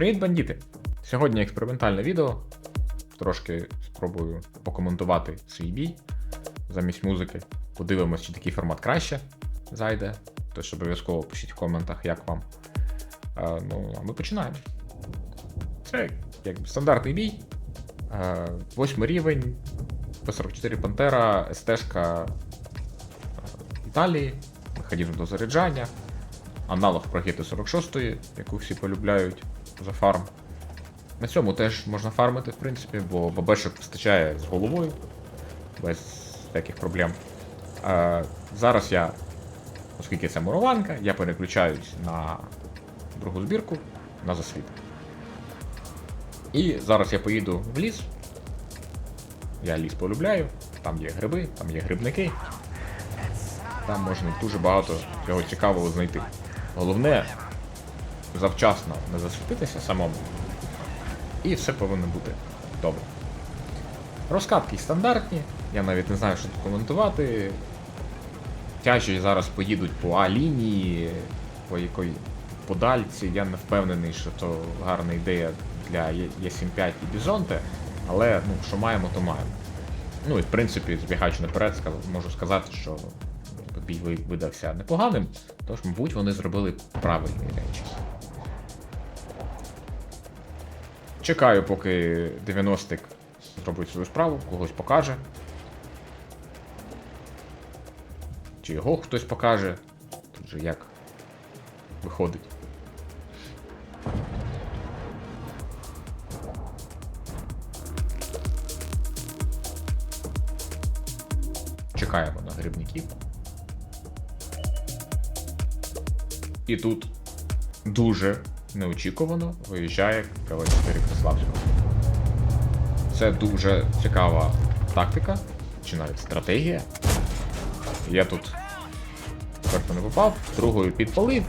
Привіт, бандіти! Сьогодні експериментальне відео. Трошки спробую покоментувати свій бій замість музики. Подивимось, чи такий формат краще зайде. Тож обов'язково пишіть в коментах, як вам. А, ну, а ми починаємо. Це якби стандартний бій. А, восьмий рівень, П-44 Пантера, СТ-шка Італії, механізм до заряджання, аналог прогіти 46, яку всі полюбляють за фарм. На цьому теж можна фармити, в принципі, бо бабешок вистачає з головою, без всяких проблем. А, зараз я, оскільки це мурованка, я переключаюсь на другу збірку на засвіт. І зараз я поїду в ліс. Я ліс полюбляю, там є гриби, там є грибники. Там можна дуже багато цього цікавого знайти. Головне завчасно не засвітитися самому. І все повинно бути добре. Розкатки стандартні, я навіть не знаю, що тут коментувати. Тяжі зараз поїдуть по А-лінії, по якої подальці. Я не впевнений, що то гарна ідея для Є75 і Бізонте, але ну, що маємо, то маємо. Ну і в принципі, збігаючи наперед, можу сказати, що бій видався непоганим, тож, мабуть, вони зробили правильні речі. Чекаю, поки 90-ик зробить свою справу, когось покаже. Чи його хтось покаже. Тут же як виходить. Чекаємо на грибників. І тут дуже неочікувано виїжджає КВ-4 Преславського. Це дуже цікава тактика, чи навіть стратегія. Я тут перший не попав, другою підпалив.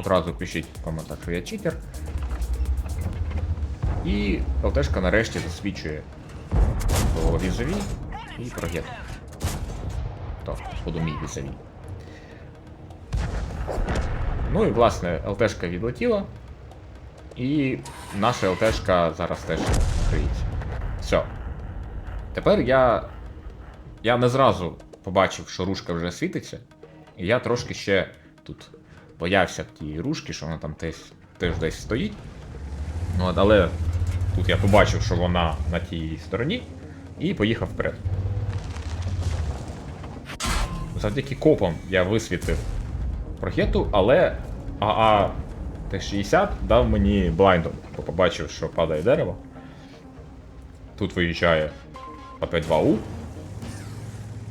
Одразу пишіть в коментах, що я читер. І ЛТшка нарешті засвідчує свого візові і прогет. То, походу мій візові. Ну і власне ЛТшка відлетіла. І наша ЛТшка зараз теж стоїть. Все. Тепер я. Я не зразу побачив, що рушка вже світиться. І я трошки ще тут боявся тієї рушки, що вона там теж, теж десь стоїть. Ну, але тут я побачив, що вона на тій стороні, і поїхав вперед. Завдяки копам я висвітив прогету, але АА Т-60 дав мені блайндом, бо побачив, що падає дерево. Тут виїжджає АП-2У.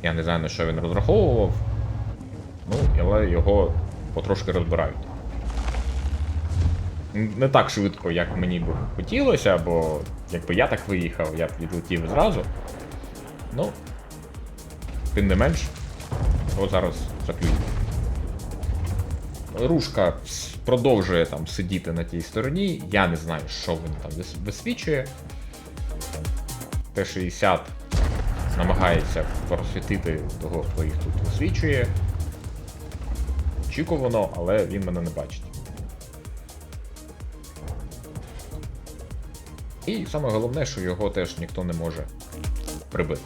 Я не знаю, на що він розраховував. Ну, але його потрошки розбирають. Не так швидко, як мені би хотілося, бо якби я так виїхав, я б відлетів зразу. Ну, тим не менш, його зараз заклюють. Рушка продовжує там сидіти на тій стороні. Я не знаю, що він там висвічує. Т-60 намагається просвітити того, хто їх тут висвічує. Очікувано, але він мене не бачить. І саме головне, що його теж ніхто не може прибити.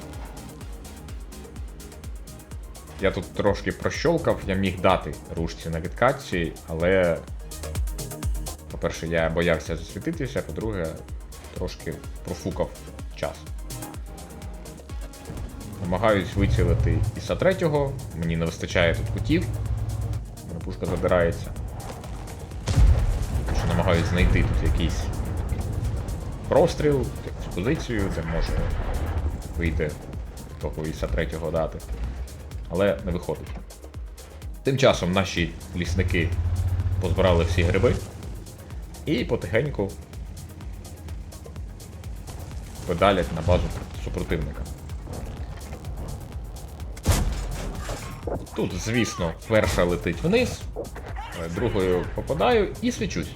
Я тут трошки прощолкав, я міг дати рушці на відкатці, але, по-перше, я боявся засвітитися, по-друге, трошки профукав час. Намагаюсь вицілити Іса третього, мені не вистачає тут кутів. Пушка задирається. Тому що намагаюсь знайти тут якийсь простріл, якусь позицію, де може вийти того Іса третього дати. Але не виходить. Тим часом наші лісники позбирали всі гриби і потихеньку видалять на базу супротивника. Тут, звісно, перша летить вниз, е, другою попадаю і свічусь.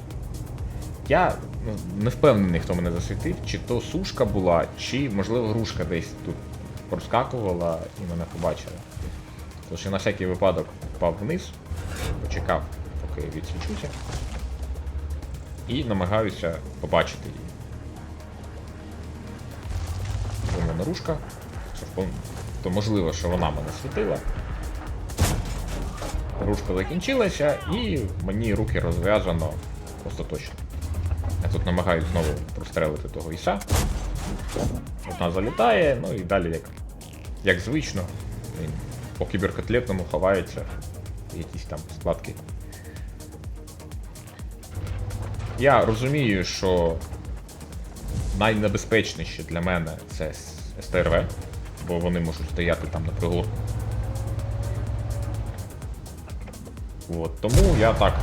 Я ну, не впевнений, хто мене засвітив, чи то сушка була, чи, можливо, грушка десь тут проскакувала і мене побачила. Тож я на всякий випадок впав вниз, почекав, поки відсвічуся. і намагаюся побачити її. Наружка. Що впов- То можливо, що вона мене світила. Ружка закінчилася, і мені руки розв'язано остаточно. Я тут намагаюсь знову прострелити того іса. Одна залітає, ну і далі як, як звично. Він по кіберкотлетному ховається. Якісь там складки. Я розумію, що найнебезпечніше для мене це СТРВ, бо вони можуть стояти там на пригорку. От, тому я так,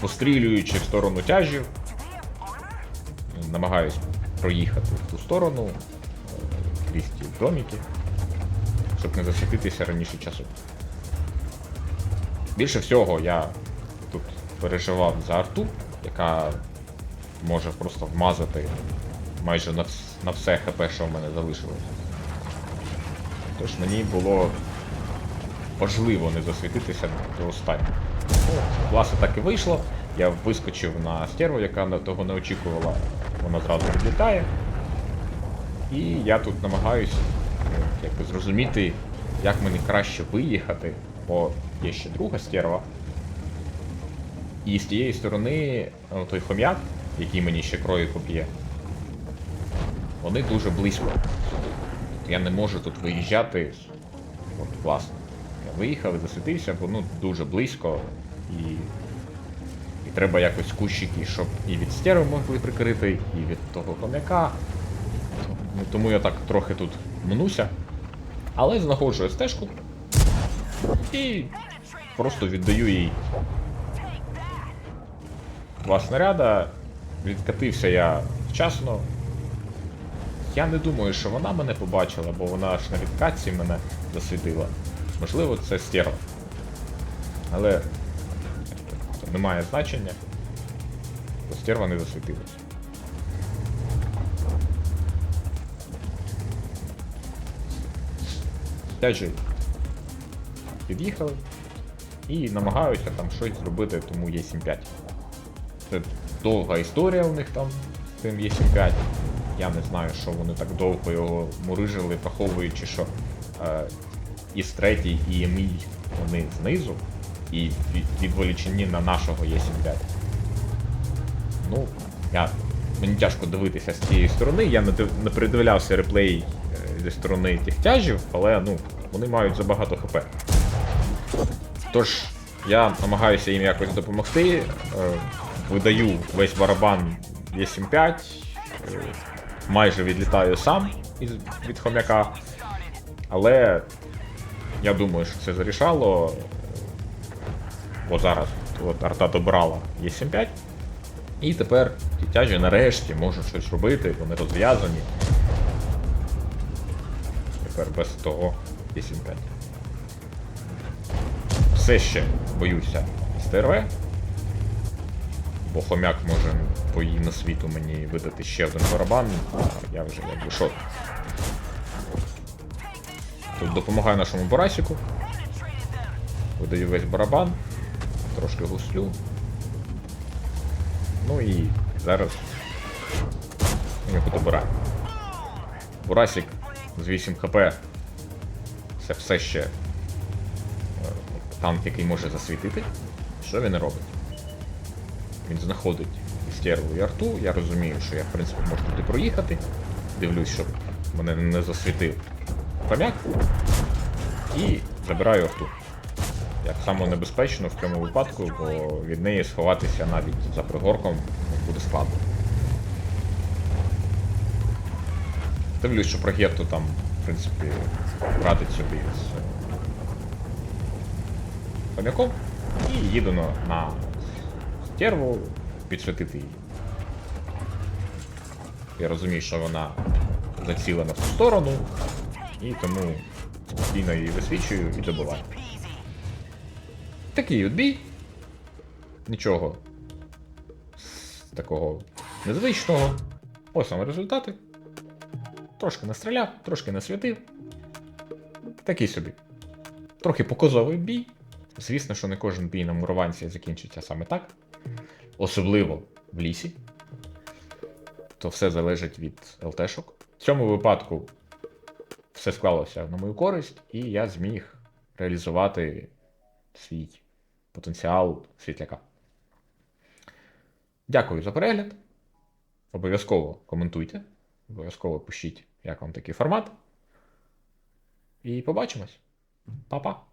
пострілюючи в сторону тяжів, намагаюсь проїхати в ту сторону, е, крізь ті доміки, щоб не засвітитися раніше часу. Більше всього я тут переживав за арту, яка може просто вмазати майже на, на все ХП, що в мене залишилось. Тож мені було важливо не засвітитися до останнього. Власне, так і вийшло. Я вискочив на стерву, яка на- того не очікувала, вона зразу відлітає. І я тут намагаюсь якби зрозуміти, як мені краще виїхати, бо є ще друга стерва. І з тієї сторони ну, той хом'як, який мені ще крою поб'є, вони дуже близько. Я не можу тут виїжджати. От, власне. Я виїхав і засвітився, бо ну дуже близько. І, і треба якось кущики, щоб і від стеру могли прикрити, і від того хом'яка. Ну, тому я так трохи тут мнуся. Але знаходжу стежку і просто віддаю їй два снаряда. Відкатився я вчасно. Я не думаю, що вона мене побачила, бо вона аж на відкатці мене засвітила. Можливо, це стерва. Але це не має значення. Стерва не засвітилась. Же, під'їхали і намагаюся там щось зробити, тому є 7-5. Це довга історія у них там з тим є 7-5. Я не знаю, що вони так довго його мурижили, враховуючи, що е, і третій, і Еміль вони знизу, і відволічені на нашого є 7-5. Ну, я, мені тяжко дивитися з цієї сторони. Я не, не передивлявся реплей е, зі сторони тих тяжів, але ну, вони мають забагато ХП. Тож, я намагаюся їм якось допомогти. е, Видаю весь барабан 8-5, е, майже відлітаю сам від хомяка. Але я думаю, що це зарішало. Бо зараз от арта добрала Є75. І тепер ті тяжі нарешті можуть щось робити, вони розв'язані. Тепер без того Є75. Все ще боюся СТРВ. Бо хомяк може по її на світу мені видати ще один барабан, а я вже якби шот. Тут допомагаю нашому Борасіку. Видаю весь барабан, трошки гуслю. Ну і зараз його добираємо. Бурасік з 8 хп. Це все ще е, танк, який може засвітити. Що він робить? Він знаходить стерву і арту. Я розумію, що я в принципі можу туди проїхати. Дивлюсь, щоб мене не засвітив хомяк. І забираю арту. Як само небезпечно в цьому випадку, бо від неї сховатися навіть за пригорком буде складно. Дивлюсь, що про Гетту там, в принципі, радить собі з хомяком. І їду на, на стерву підсвітити її. Я розумію, що вона зацілена в ту сторону, і тому спокійно її висвічую і добиваю. Такий от бій. Нічого такого незвичного. Ось вам результати. Трошки настріляв, трошки насвітив. Такий собі. Трохи показовий бій. Звісно, що не кожен бій на мурованці закінчиться саме так. особливо в лісі, то все залежить від ЛТшок. В цьому випадку все склалося на мою користь, і я зміг реалізувати свій потенціал світляка. Дякую за перегляд. Обов'язково коментуйте, обов'язково пишіть, як вам такий формат. І побачимось. Па-па!